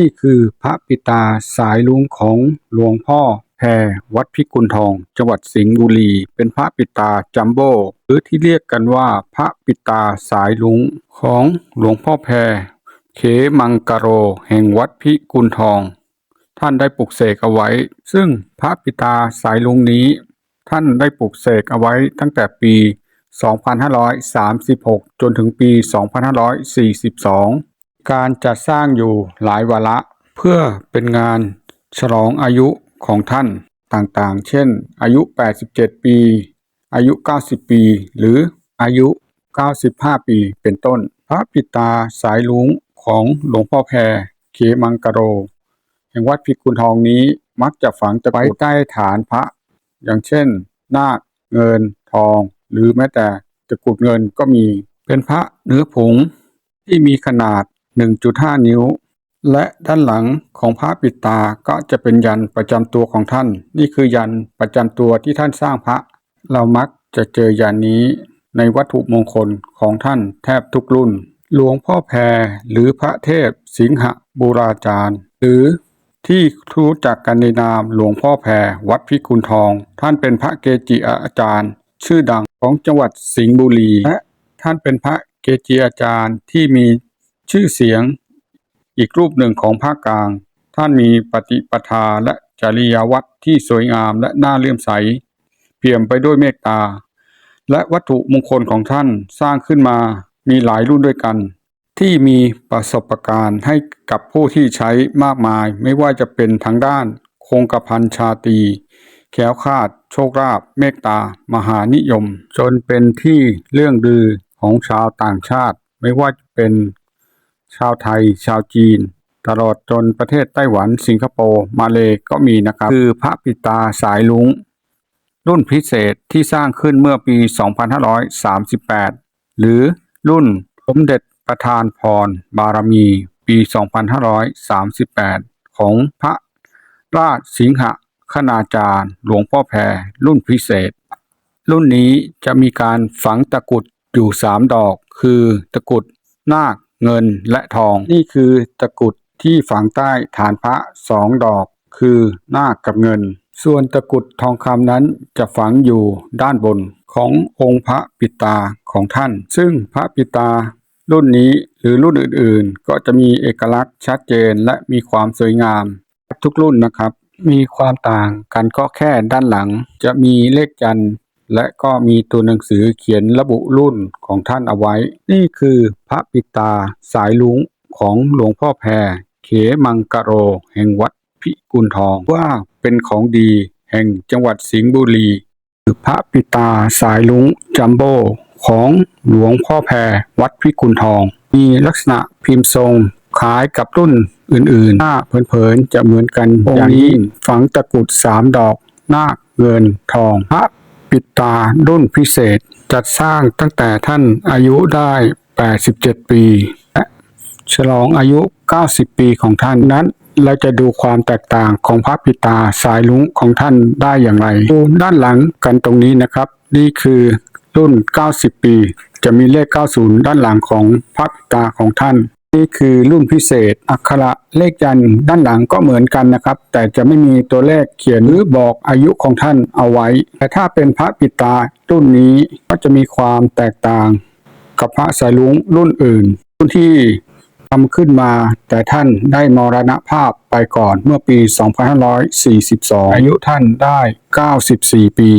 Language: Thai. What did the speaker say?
นี่คือพระปิตาสายลุงของหลวงพ่อแพรวัดพิกุลทอง จังหวัดสิงห์บุรี เป็นพระปิตาจัมโบ้หรือที่เรียกกันว่าพระปิตาสายลุงของหลวงพ่อแพรเขมังกะโร แห่งวัดพิกุลทอง ท่านได้ปลุกเสกเอาไว้ ซึ่งพระปิตาสายลุงนี้ ท่านได้ปลุกเสกเอาไว้ตั้งแต่ปี 2536 จนถึงปี 2542 การจัดสร้างอยู่หลายวาระ เพื่อเป็นงานฉลองอายุของท่านต่างๆ เช่น อายุ 87 ปี อายุ 90 ปี หรืออายุ 95 ปี เป็นต้น พระปิตาสายลุงของหลวงพ่อแพรเขมังกะโร แห่งวัดพิกุลทองนี้มักจะฝังตะไว้ใต้ฐานพระ อย่างเช่น นาค เงิน ทอง หรือแม้แต่ตะกรุดเงินก็มี เป็นพระเนื้อผงที่มีขนาด 1.5 นิ้ว และด้านหลังของพระปิดตาก็จะเป็นยันประจำตัวของท่าน นี่คือยันประจำตัวที่ท่านสร้างพระ เรามักจะเจอยันนี้ในวัตถุมงคลของท่านแทบทุกรุ่น หลวงพ่อแพรหรือพระเทพสิงหบูราจารย์ หรือที่รู้จักกันในนามหลวงพ่อแพรวัดพิกุลทอง ท่านเป็นพระเกจิอาจารย์ ชื่อดังของจังหวัดสิงห์บุรีและท่านเป็นพระเกจิอาจารย์ที่มี ชื่อเสียงอีกรูปหนึ่งของภาคกลาง ท่านมีปฏิปทาและจริยวัตรที่สวยงามและน่าเลื่อมใส เปี่ยมไปด้วยเมตตา และวัตถุมงคลของท่านสร้างขึ้นมามีหลายรุ่นด้วยกัน ที่มีประสบการณ์ให้กับผู้ที่ใช้มากมายไม่ว่าจะเป็นทางด้าน คงกระพันชาตี แขวคาด โชคลาภเมตตา มหานิยม จนเป็นที่เรื่องดือของชาวต่างชาติ ไม่ว่าจะเป็น ชาวไทย ชาวจีน ตลอดจนประเทศไต้หวัน สิงคโปร์ มาเลก็มีนะครับ คือพระปิตาสายลุงรุ่นพิเศษที่สร้างขึ้นเมื่อปี 2538 หรือรุ่นสมเด็จประธานพร บารมี ปี 2538 ของพระราชสิงหคณาจารย์ หลวงพ่อแพร รุ่นพิเศษ รุ่นนี้จะมีการฝังตะกรุดอยู่ 3 ดอก คือตะกรุดนาค เงินและทอง นี่คือตะกุดที่ฝังใต้ฐานพระสองดอก คือนาคกับเงิน ส่วนตะกุดทองคำนั้นจะฝังอยู่ด้านบนขององค์พระปิตาของท่าน ซึ่งพระปิตารุ่นนี้หรือรุ่นอื่นๆ ก็จะมีเอกลักษณ์ชัดเจนและมีความสวยงาม ทุกรุ่นนะครับ มีความต่างกันก็แค่ด้านหลัง จะมีเลขจันทร์ และก็มีตัวหนังสือเขียนระบุรุ่นของท่านเอาไว้ นี่คือพระปิตาสายลุงของหลวงพ่อแพรเขมังกะโร แห่งวัดพิกุลทองว่าเป็นของดีแห่งจังหวัดสิงห์บุรีคือพระปิตาสายลุงจัมโบของหลวงพ่อแพรวัดพิกุลทอง มีลักษณะพิมพ์ทรงคล้ายกับรุ่นอื่นๆ หน้าเผินๆ จะเหมือนกันอย่างนี้ฝังตะกุดสามดอกหน้าเงินทองพระ ปิตารุ่นพิเศษจัดสร้างตั้งแต่ท่านอายุได้ 87 ปีและฉลองอายุ 90 ปีของท่านนั้น เราจะดูความแตกต่างของพระปิตาสายลุงของท่านได้อย่างไร ดูด้านหลังกันตรงนี้นะครับ นี่คือรุ่น 90 ปี จะมีเลข 90 ด้านหลังของพระปิตาของท่าน นี่คือรุ่นพิเศษ อักขระเลขยันด้านหลังก็เหมือนกันนะครับ แต่จะไม่มีตัวเลขเขียนหรือบอกอายุของท่านเอาไว้ แต่ถ้าเป็นพระปิตารุ่นนี้ก็จะมีความแตกต่าง กับพระสายลุงรุ่นอื่น รุ่นที่ทำขึ้นมา แต่ท่านได้มรณภาพไปก่อนเมื่อปี 2542 อายุท่านได้ 94 ปี